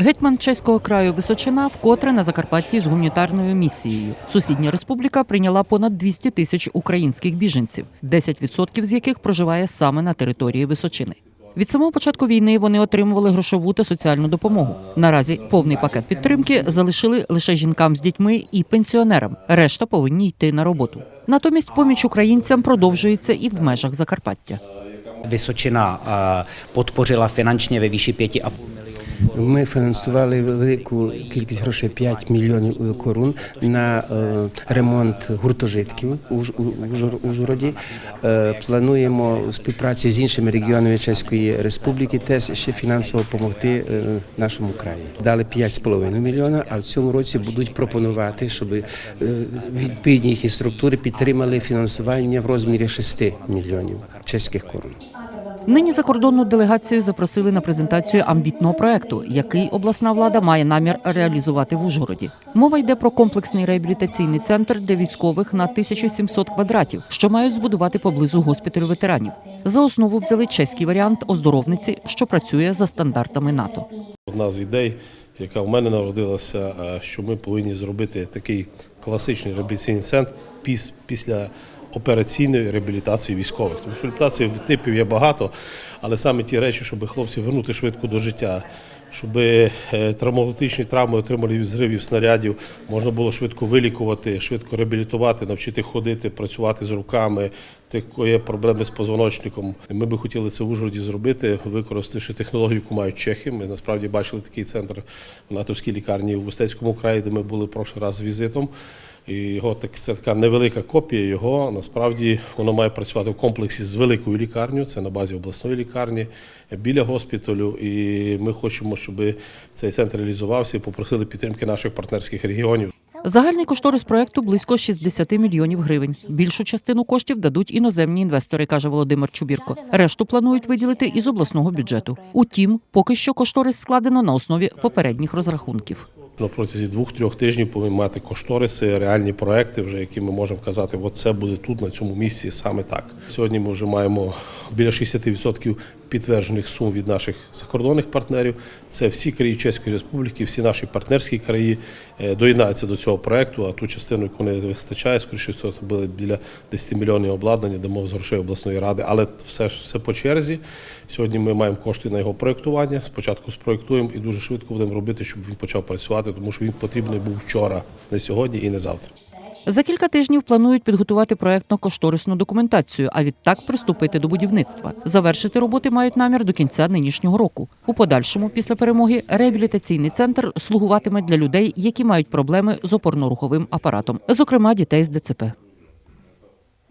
Гетьман чеського краю Височина вкотре на Закарпатті з гуманітарною місією. Сусідня республіка прийняла понад 200 тисяч українських біженців, 10% з яких проживає саме на території Височини. Від самого початку війни вони отримували грошову та соціальну допомогу. Наразі повний пакет підтримки залишили лише жінкам з дітьми і пенсіонерам. Решта повинні йти на роботу. Натомість поміч українцям продовжується і в межах Закарпаття. Eh, podpořila finančně ve výši 5,5 milionů. Ми фінансували велику кількість грошей 5 мільйонів корун на е, ремонт гуртожитків у Ж- у- у Жур- Ужгороді. Е, Плануємо у співпраці з іншими регіонами Чеської Республіки теж ще фінансово допомогти е, нашому краї. Дали 5,5 мільйона, а в цьому році будуть пропонувати, щоб відповідні їхні структури підтримали фінансування в розмірі 6 мільйонів чеських корун. Нині закордонну делегацію запросили на презентацію амбітного проекту, який обласна влада має намір реалізувати в Ужгороді. Мова йде про комплексний реабілітаційний центр для військових на 1700 квадратів, що мають збудувати поблизу госпіталю ветеранів. За основу взяли чеський варіант оздоровниці, що працює за стандартами НАТО. Одна з ідей, яка в мене народилася, е, що ми повинні зробити такий класичний реабілітаційний центр піс- після операційної реабілітації військових. Тому що реабілітації типів є багато, але саме ті речі, щоб хлопців вернути швидко до життя, щоб е, травматичні травми отримали від зривів снарядів, можна було швидко вилікувати, швидко реабілітувати, навчити ходити, працювати з руками. Тих, є проблеми з позвоночником. Ми би хотіли це в Ужгороді зробити, використавши технологію, яку мають чехи. Ми насправді бачили такий центр в натовській лікарні у Востецькому краї, де ми були прошлий раз з візитом. І його так це така невелика копія його. Насправді воно має працювати в комплексі з великою лікарнею. Це на базі обласної лікарні біля госпіталю. І ми хочемо, щоб цей центр реалізувався і попросили підтримки наших партнерських регіонів. Загальний кошторис проекту близько 60 мільйонів гривень. Більшу частину коштів дадуть іноземні інвестори, каже Володимир Чубірко. Решту планують виділити із обласного бюджету. Утім, поки що кошторис складено на основі попередніх розрахунків. На протязі двох-трьох тижнів повинні мати кошториси, реальні проекти, вже які ми можемо казати, от це буде тут, на цьому місці, саме так. Сьогодні ми вже маємо біля 60% підтверджених сум від наших закордонних партнерів. Це всі краї Чеської Республіки, всі наші партнерські краї е, доєднаються до цього проекту. А ту частину, яку не вистачає, скоріше це буде біля 10 мільйонів обладнання, дамо з грошей обласної ради. Але все все по черзі. Сьогодні ми маємо кошти на його проектування. Спочатку спроектуємо і дуже швидко будемо робити, щоб він почав працювати, тому що він потрібний був вчора, не сьогодні і не завтра. За кілька тижнів планують підготувати проектно-кошторисну документацію, а відтак приступити до будівництва. Завершити роботи мають намір до кінця нинішнього року. У подальшому, після перемоги, реабілітаційний центр слугуватиме для людей, які мають проблеми з опорно-руховим апаратом, зокрема дітей з ДЦП.